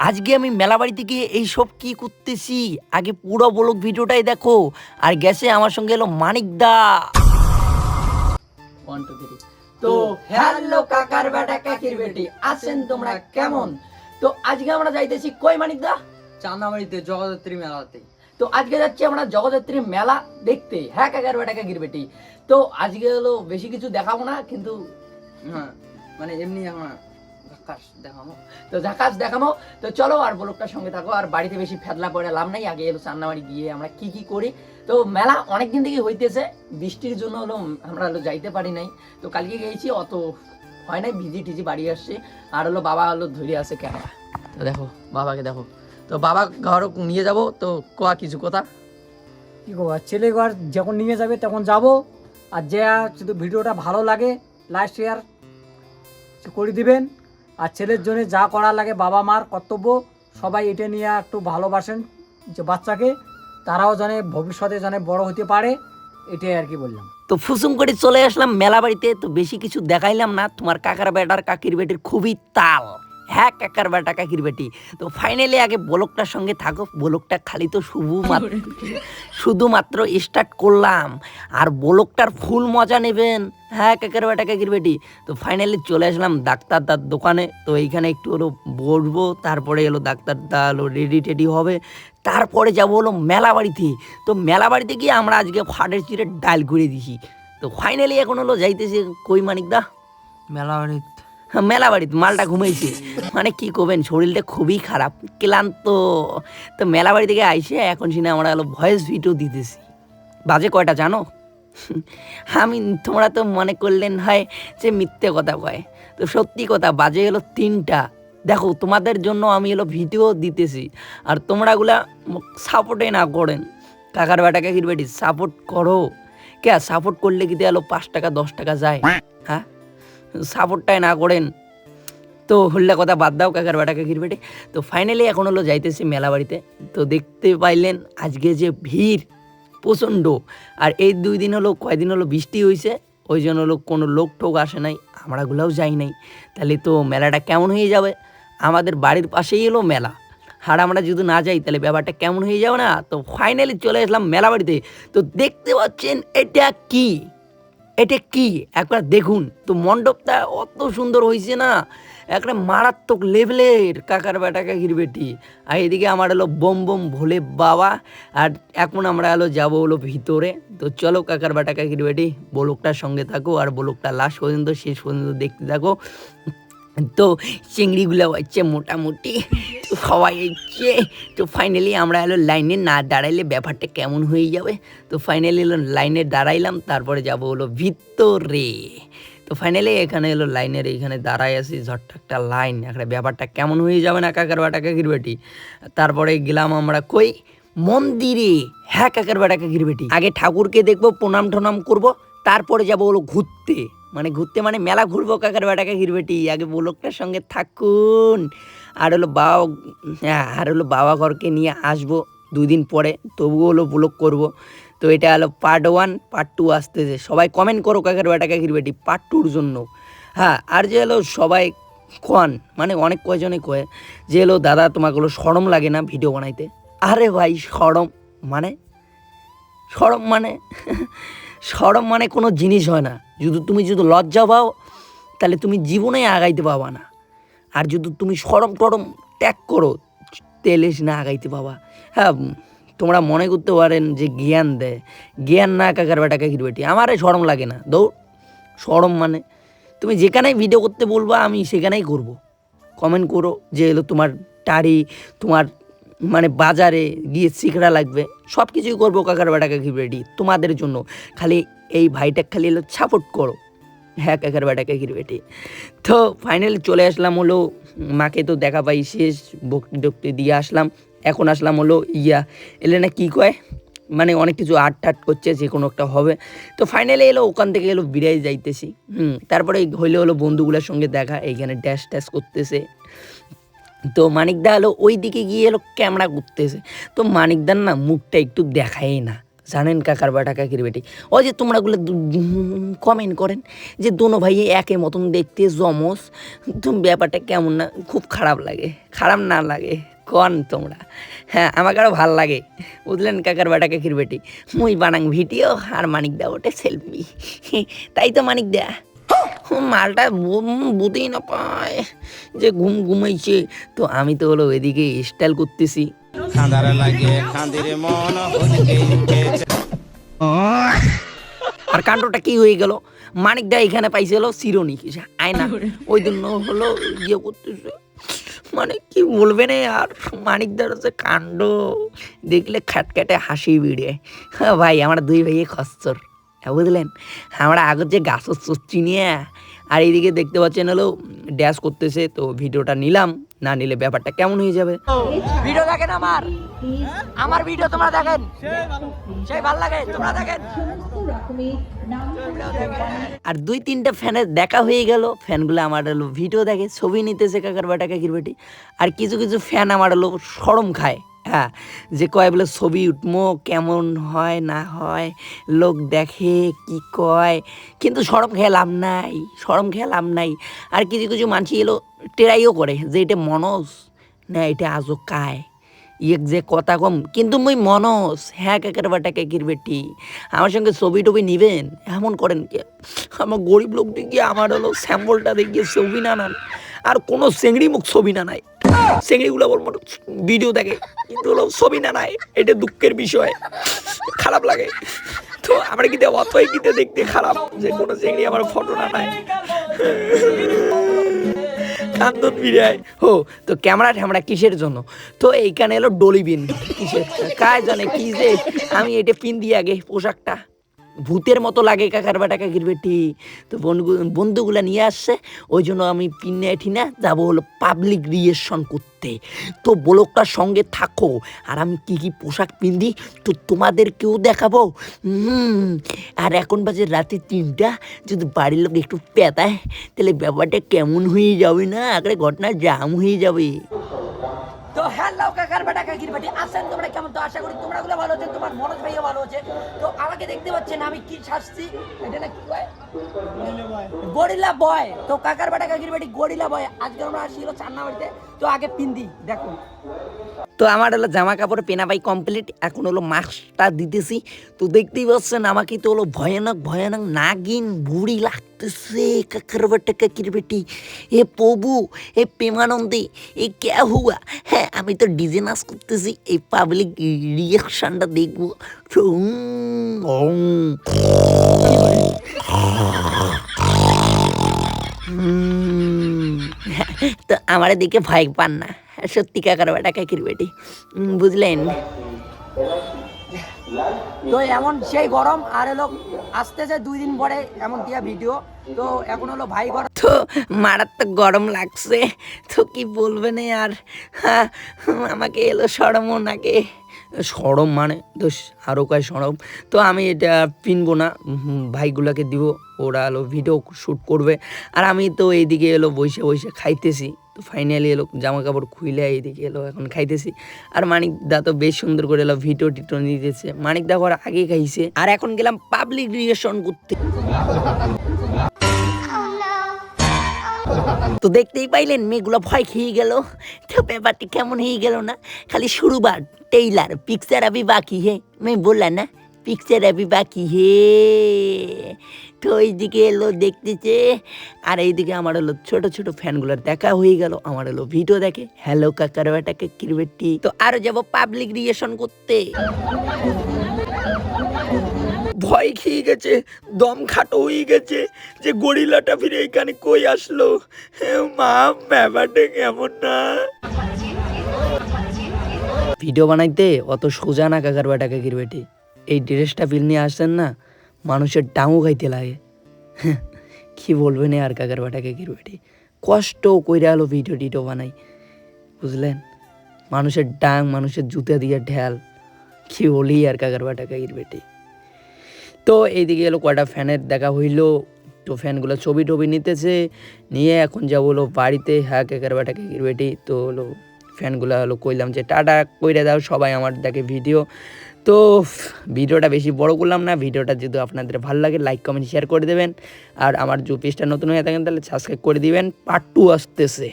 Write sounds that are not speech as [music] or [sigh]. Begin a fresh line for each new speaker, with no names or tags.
আজকে আমি মেলা বাড়িতে গিয়ে এইসব কি করতেছি? আগে পুরো বলক ভিডিওটাই দেখো। আর গেছে আমার সঙ্গে এলো মানিক দা। তো হ্যালো কাকার বেটা কাকির বেটি আছেন তোমরা কেমন? তো আজকে আমরা যাইতেছি কই মানিকদা
চান্দামারিতে জগদ্ধাত্রী মেলাতে।
তো আজকে যাচ্ছি আমরা জগদ্ধাত্রী মেলা দেখতে। হ্যাঁ কাকার বেটা কাকির বেটি। তো আজকে হলো বেশি কিছু দেখাবো না কিন্তু
হ্যাঁ মানে এমনি আমার আকাশ দেখানো
তো ঝাকাস দেখানো তো চলো আর ব্লগটার সঙ্গে থাকো, আর বাড়িতে বেশি ফেদলা পড়ে লাভ নাই। আগে এলো চান্নাবাড়ি গিয়ে আমরা কি কি করি। তো মেলা অনেক দিন থেকে হইতেছে, বৃষ্টির জন্য হলো আমরা হলো যাইতে পারি নাই। তো কালকে গেছি অত হয় নাই, ভিজি টিজি বাড়ি আসছে। আর হলো বাবা হলো ধরে আছে ক্যামেরা। তো দেখো, বাবাকে দেখো। তো বাবা ঘর নিয়ে যাব। তো কোয়া কিছু কথা?
কি আর ছেলে ঘর যখন নিয়ে যাবে তখন যাব। আর যে শুধু ভিডিওটা ভালো লাগে লাইক শেয়ার করে দিবেন। আর ছেলের জন্য যা করা লাগে বাবা মার কর্তব্য, সবাই এটা নিয়ে একটু ভালোবাসেন যে বাচ্চাকে, তারাও জানে ভবিষ্যতে জানে বড় হতে পারে, এটাই আর কি বললাম।
তো ফুসুম করে চলে আসলাম মেলা বাড়িতে, তো বেশি কিছু দেখাইলাম না, তোমার কাকার বেটার কাকির বেটির খুবই তাল। হ্যাঁ কাকার বেটা কাকির বেটি। তো ফাইনালি আগে ব্লকটার সঙ্গে থাকো ব্লকটা খালি তো শুধু মাত্র শুধুমাত্র স্টার্ট করলাম আর ব্লকটার ফুল মজা নেবেন হ্যাঁ কাকার বেটা কাকির বেটি। তো ফাইনালি চলে আসলাম ডাক্তার দার দোকানে। তো এইখানে একটু হলো বসবো তারপরে এলো ডাক্তার দা হলো রেডি টেডি হবে। তারপরে যাব হলো মেলা বাড়িতে তো মেলা বাড়িতে গিয়ে আমরা আজকে ফাটের চিড়ে ডাল করে দিছি। তো ফাইনালি এখন হলো যাইতেছে কই মানিকদা
মেলা বাড়ি
হ্যাঁ, মেলা বাড়িতে মালটা ঘুমাইছে। মানে কি করবেন শরীরটা খুবই খারাপ ক্লান্ত। তো মেলা বাড়ি থেকে আইসে এখন সিনে আমরা হলো ভয়েস ভিডিও দিতেছি। বাজে কয়টা জানো? আমি তোমরা তো মনে করলেন হয় যে মিথ্যে কথা কয়। তো সত্যি কথা বাজে হলো তিনটা। দেখো তোমাদের জন্য আমি হলো ভিডিও দিতেছি। আর তোমরাগুলা সাপোর্টে না করেন। কাকার বেটা কাকির বেটি সাপোর্ট করো। কে সাপোর্ট করলে কি হলো পাঁচ টাকা দশ টাকা যায়? হ্যাঁ? সাপোর্টটাই না করেন। তো হল্লা কথা বাদ দাও কাকার বেটা কাকির বেটে তো ফাইনালি এখন হলো যাইতেছি মেলা বাড়িতে। তো দেখতে পাইলেন আজকে যে ভিড়, প্রচণ্ড। আর এই দুই দিন হলো, কয়দিন হলো বৃষ্টি হয়েছে ওই জন্য হলো কোনো লোক টোক আসে নাই, আমরাগুলোও যাই নাই। তাহলে তো মেলাটা কেমন হয়ে যাবে? আমাদের বাড়ির পাশেই এলো মেলা। আর আমরা যদি না যাই, তাহলে ব্যাপারটা কেমন হয়ে যাবে না? তো ফাইনালি চলে আসলাম মেলা বাড়িতে। তো দেখতে পাচ্ছেন এটা কি? এটা কি? একবার দেখুন। তো মণ্ডপটা অত সুন্দর হয়েছে না, একটা মারাত্মক লেভেলের কাকার বেটা কাকির বেটি আর এদিকে আমার এলো বোম বোম ভোলে বাবা, আর এখন আমরা এলো যাব হলো ভিতরে। তো চলো কাকার বেটা কাকির বেটি বলুকটার সঙ্গে থাকো, আর বলকটা লাস্ট পর্যন্ত, শেষ পর্যন্ত দেখতে থাকো। তো চিংড়িগুলো হচ্ছে মোটামুটি সবাই হচ্ছে, তো ফাইনালি আমরা এলো লাইনে না দাঁড়াইলে ব্যাপারটা কেমন হয়ে যাবে? তো ফাইনালি এলো লাইনে দাঁড়াইলাম, তারপরে যাব হলো ভিতরে। তো ফাইনালি এখানে এলো লাইনের এইখানে দাঁড়াই আছি ঝট্ট একটা লাইন একটা ব্যাপারটা কেমন হয়ে যাবে না কাকার বাটা কাকির বেটি? তারপরে গেলাম আমরা কই? মন্দিরে। হ্যাঁ কাকার বাটা কাকির বেটি। আগে ঠাকুরকে দেখব প্রণাম টনাম করব, তারপরে যাব হলো ঘুরতে। মানে ঘুরতে মানে মেলা ঘুরবো কাকার বেটা ঘিরবেটি আগে বলকটার সঙ্গে থাকুন। আর হলো বাবা হ্যাঁ আর হলো বাবা ঘরকে নিয়ে আসব দুই দিন পরে, তবুও হলো ব্লগ করব। তো এটা হলো পার্ট ওয়ান পার্ট টু আসতেছে। সবাই কমেন্ট করো কাকার বেটা ঘিরবেটি বেটি পার্ট টুর জন্য। হ্যাঁ আর যে হলো সবাই কন মানে অনেক কয়জনে কয়ে, যে হলো, দাদা, তোমাকে হলো সরম লাগে না ভিডিও বানাইতে? আরে ভাই, সরম মানে? সরম মানে? [laughs] সরম মানে কোনো জিনিস হয় না। যদি তুমি যদি লজ্জা পাও, তাহলে তুমি জীবনে আগাইতে পাবা না। আর যদি তুমি সরম টরম ত্যাগ করো তেলেস না আগাইতে পাবা। হ্যাঁ তোমরা মনে করতে পারেন যে জ্ঞান দেয়। জ্ঞান না কাকার বেটা কাকির বেটি, আমারে সরম লাগে না। দৌড়, সরম মানে তুমি যেখানেই ভিডিও করতে বলবা, আমি সেখানেই করব। কমেন্ট করো যে এলো তোমার টাড়ি তোমার মানে বাজারে গিয়ে শিখরা লাগবে। সব কিছুই করব কাকার বেটা কাকির বেটি, তোমাদের জন্য। খালি এই ভাইটা খালি এলো সাপোর্ট করো। হ্যাঁ কাকার বেটা কাকির বেটি তো ফাইনালি চলে আসলাম হলো, মাকে তো দেখা পাই শেষ, বকটি টকটি দিয়ে আসলাম। এখন আসলাম হলো, ইয়া এলে না কী কয়? মানে অনেক কিছু আট টাট করছে, যে কোনো একটা হবে। তো ফাইনালি এলো, ওখান থেকে এলো বিরাই যাইতেছি। হুম, তারপরে হইলে হলো বন্ধুগুলোর সঙ্গে দেখা, এইখানে ড্যাশ ট্যাশ করতেছে। তো মানিকদা হলো ওই দিকে গিয়ে এলো, ক্যামেরা করতেছে তো মানিকদার না মুখটা একটু দেখাই না। জানেন কাকার বাটা, কাকির বেটি। ওই যে তোমরাগুলো কমেন্ট করেন যে দোনো ভাই একে মতন দেখতে জমস ব্যাপারটা কেমন না, খুব খারাপ লাগে, খারাপ না লাগে, কন তোমরা? হ্যাঁ আমাকে আরও ভালো লাগে, বুঝলেন কাকার বাটা, কাকির বেটি? মুই বানাং ভিডিও আর মানিক দা ওটা সেলফি তাই তো মানিক দা। মালটা বুঝেই না পায় যে ঘুম ঘুমাইছে। তো আমি তো হলো এদিকে স্টাইল করতেছি।
লাগে মন [laughs]
আর কাণ্ডটা কি হয়ে গেল? মানিক দা এখানে পাইছিল চিরনি আয়না। [laughs] ওই জন্য হলো ইয়ে করতেছে। মানে কি বলবে না আর মানিকদার হচ্ছে কাণ্ড দেখলে খাটকাটে হাসি বিড়ে। হ্যাঁ ভাই আমার দুই ভাইয়ে খচ্চর। হ্যাঁ বুঝলেন? আমরা আগের যে গাছ চচ্ছি নিয়ে আর এইদিকে দেখতে পাচ্ছেন হলো ড্যাশ করতেছে তো ভিডিওটা নিলাম। না নিলে ব্যাপারটা কেমন হয়ে যাবে? ভিডিও দেখেন আমার। আমার ভিডিও তোমরা দেখেন। সেই ভালো লাগে তোমরা দেখেন। আর দুই তিনটা ফ্যানের দেখা হয়ে গেল। ফ্যানগুলো আমার হলো ভিডিও দেখে ছবি নিতেছে কাকার বাটা কাকির বেটি আর কিছু কিছু ফ্যান আমার হলো সরম খায়। হ্যাঁ যে কয় বলে, ছবি উঠমো, কেমন হয়, না হয়, লোক দেখে, কি কয়? কিন্তু সরম খেয়ে লাভ নাই, সরম খেয়ে লাভ নাই। আর কিছু কিছু মানুষ এলো, টেরাইও করে যে এটা মনস না এটা আজও কায়। ইয়ে যে কথা কম, কিন্তু মুই মনস হ্যাঁ কাকের বাটা কেকির বেটি আমার সঙ্গে ছবি টবি নিবেন? এমন করেন কে? আমার গরিব লোক দেখিয়ে আমার হলো স্যাম্পলটা দেখিয়ে ছবি না আর কোনো চেংড়ি মুখ ছবি না নাই। বল মোট ভিডিও দেখে। কিন্তু হলো ছবি না নাই এটা দুঃখের বিষয়। খারাপ লাগে। তো আমরা কিন্তু অতই কিন্তু দেখতে খারাপ যে কোনো চেংড়ি আমার ফটো না নাই কান্দন বিরায় হো, তো ক্যামেরা ট্যামেরা কিসের জন্য? তো এইখানে এলো ডলিবিন। কিসের? কায় জানে কি যে? আমি এটা পিন দিই আগে পোশাকটা। ভূতের মতো লাগে কাকার বেটা কাকির বেটি। তো বন্ধু বন্ধুগুলা নিয়ে আসছে, ওই জন্য আমি পিনে ঠিনা যাব হলো পাবলিক রিয়েকশন করতে। তো ব্লকটার সঙ্গে থাকো, আর আমি কি কি পোশাক পিন্দি তো তোমাদেরকেও দেখাবো। হুম, আর এখন বাজে রাতে তিনটা, যদি বাড়ির লোক একটু পেতায়, তাহলে ব্যাপারটা কেমন হয়ে যাবে না? আগে ঘটনা জাম হয়ে যাবে। তো হ্যালো কাকার বেটা কাকির বেটি আসেন তোমরা কেমন? তো আশা করি তোমরা গুলো ভালো আছেন তোমার মনোজ ভাইও ভালো আছে। তো আমাকে দেখতে পাচ্ছেন আমি কি শাস্তি এটা না কি কয়? Gorilla boy. তো কাকার বেটা কাকির বেটি গরিলা বয়। আজকে আমরা আসি হলো চান্না বাড়িতে তো আগে পিন্দি দেখো। তো আমার হলো জামা কাপড় পেনা পাই কমপ্লিট এখন হলো মাস্কটা দিতেছি। তো দেখতেই পাচ্ছেন আমাকে তো হলো ভয়ানক ভয়ানক নাগিন বুড়ি লাগতেছে কাকার বেটা কাকির বেটি এ প্রভু এ প্রেমানন্দে এ কে হুয়া হ্যাঁ আমি তো ডিজে নাচ করতেছি এই পাবলিক রিয়াকশনটা দেখব তো আমার দিকে ভয় পান না সত্যি কাকার বেটা কাকির বেটি বুঝলেন তো এমন সেই গরম আর এলো আসতেছে দুই দিন পরে এমন দিয়া ভিডিও তো এখন হলো ভাই গরম তো মারাত্মক গরম লাগছে তো কি বলবে বলবেন আর? হ্যাঁ, আমাকে এলো সরমও নাকে সরম মানে? তো আরও কয় সরম? তো আমি এটা পিনবো না ভাইগুলাকে দিব ওরা এলো ভিডিও শ্যুট করবে। আর আমি তো এইদিকে এলো বসে বসে খাইতেছি। তো ফাইনালি এলো জামা কাপড় খুইলে এইদিকে এলো, এখন খাইতেছি। আর মানিক দা তো বেশ সুন্দর করে এলো, ভিডিও টিটো নিতেছে। মানিক দা ঘর আগে খাইছে। আর এখন গেলাম পাবলিক রিয়েকশন করতে। তো দেখতেই পাইলেন, মেয়েগুলো ভয় খেয়ে গেল। তো ব্যাপারটি কেমন হয়ে গেল না? খালি শুরু শুরুবার টেইলার পিকচার আবি বাকি, হে। মেয়ে বললা না পিকচার আবি বাকি হে? তো এইদিকে এলো, দেখতেছে। আর এইদিকে আমার হলো ছোট ছোট ফ্যানগুলোর দেখা হয়ে গেল। আমার হলো ভিডিও দেখে। হ্যালো কাকার বেটাকে কিরবেটি তো আরও যাব পাবলিক রিয়েশন করতে। ভয় খেয়ে গেছে, দম খাটো হয়ে গেছে যে গরিলাটা ফিরে এখানে কই আসলো? হে মা, ব্যাপারটা কেমন না? ভিডিও বানাইতে অত সোজা না কাকার বেটা কাকির বেটি এই ড্রেসটা ফিল নিয়ে আসছেন না, মানুষের ডাঙু খাইতে লাগে। [laughs] কি বলবেন আর কাকার বেটা কাকির বেটি? কষ্ট কইরা হলো ভিডিও টিডিও বানাই। বুঝলেন? মানুষের ডাং, মানুষের জুতা দিয়ে ঢেল। কি বলি আর কাকার বেটা কাকির বেটি? তো এইদিকে এলো কয়টা ফ্যানের দেখা হইল। তো ফ্যানগুলো ছবি টবি নিতেছে, নিয়ে এখন যাব হলো বাড়িতে। হ্যাঁ কেকের বেটা কেকের বেটি। তো হলো ফ্যানগুলো হলো কইলাম যে, টাটা, কইরা দাও সবাই আমার দেখে ভিডিও তো ভিডিওটা বেশি বড় করলাম না, ভিডিওটা যদি আপনাদের ভালো লাগে লাইক কমেন্ট শেয়ার করে দেবেন। আর আমার যে পেজটা নতুন হয়ে থাকেন, তাহলে সাবস্ক্রাইব করে দিবেন। পার্ট টু আসতেছে।